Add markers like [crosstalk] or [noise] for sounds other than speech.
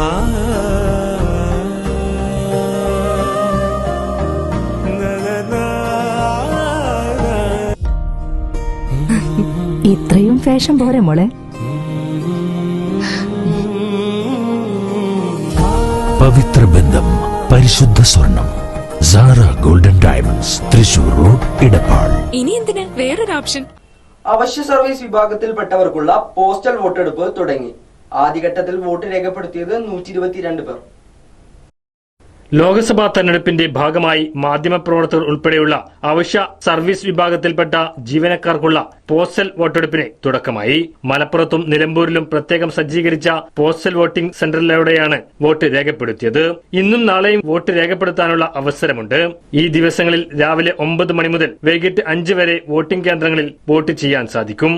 [laughs] ഇത്രയും ഫാഷൻ പോരെ മോളെ. പവിത്ര ബന്ധം പരിശുദ്ധ സ്വർണം Sara golden diamonds Thrissur road Edappal ഇനി എന്തിന്? വേറൊരു ഓപ്ഷൻ. അവശ്യ സർവീസ് വിഭാഗത്തിൽപ്പെട്ടവർക്കുള്ള പോസ്റ്റൽ വോട്ടെടുപ്പ് തുടങ്ങി. ആദ്യഘട്ടത്തിൽ വോട്ട് രേഖപ്പെടുത്തിയത് നൂറ്റി ഇരുപത്തിരണ്ട് പേർ. ലോക്സഭാ തെരഞ്ഞെടുപ്പിന്റെ ഭാഗമായി മാധ്യമപ്രവർത്തകർ ഉൾപ്പെടെയുള്ള അവശ്യ സർവീസ് വിഭാഗത്തിൽപ്പെട്ട ജീവനക്കാർക്കുള്ള പോസ്റ്റൽ വോട്ടെടുപ്പിന് തുടക്കമായി. മലപ്പുറത്തും നിലമ്പൂരിലും പ്രത്യേകം സജ്ജീകരിച്ച പോസ്റ്റൽ വോട്ടിംഗ് സെന്ററിലൂടെയാണ് വോട്ട് രേഖപ്പെടുത്തിയത്. ഇന്നും നാളെയും വോട്ട് രേഖപ്പെടുത്താനുള്ള അവസരമുണ്ട്. ഈ ദിവസങ്ങളിൽ രാവിലെ ഒമ്പത് മണി മുതൽ വൈകിട്ട് അഞ്ച് വരെ വോട്ടിംഗ് കേന്ദ്രങ്ങളിൽ വോട്ട് ചെയ്യാൻ സാധിക്കും.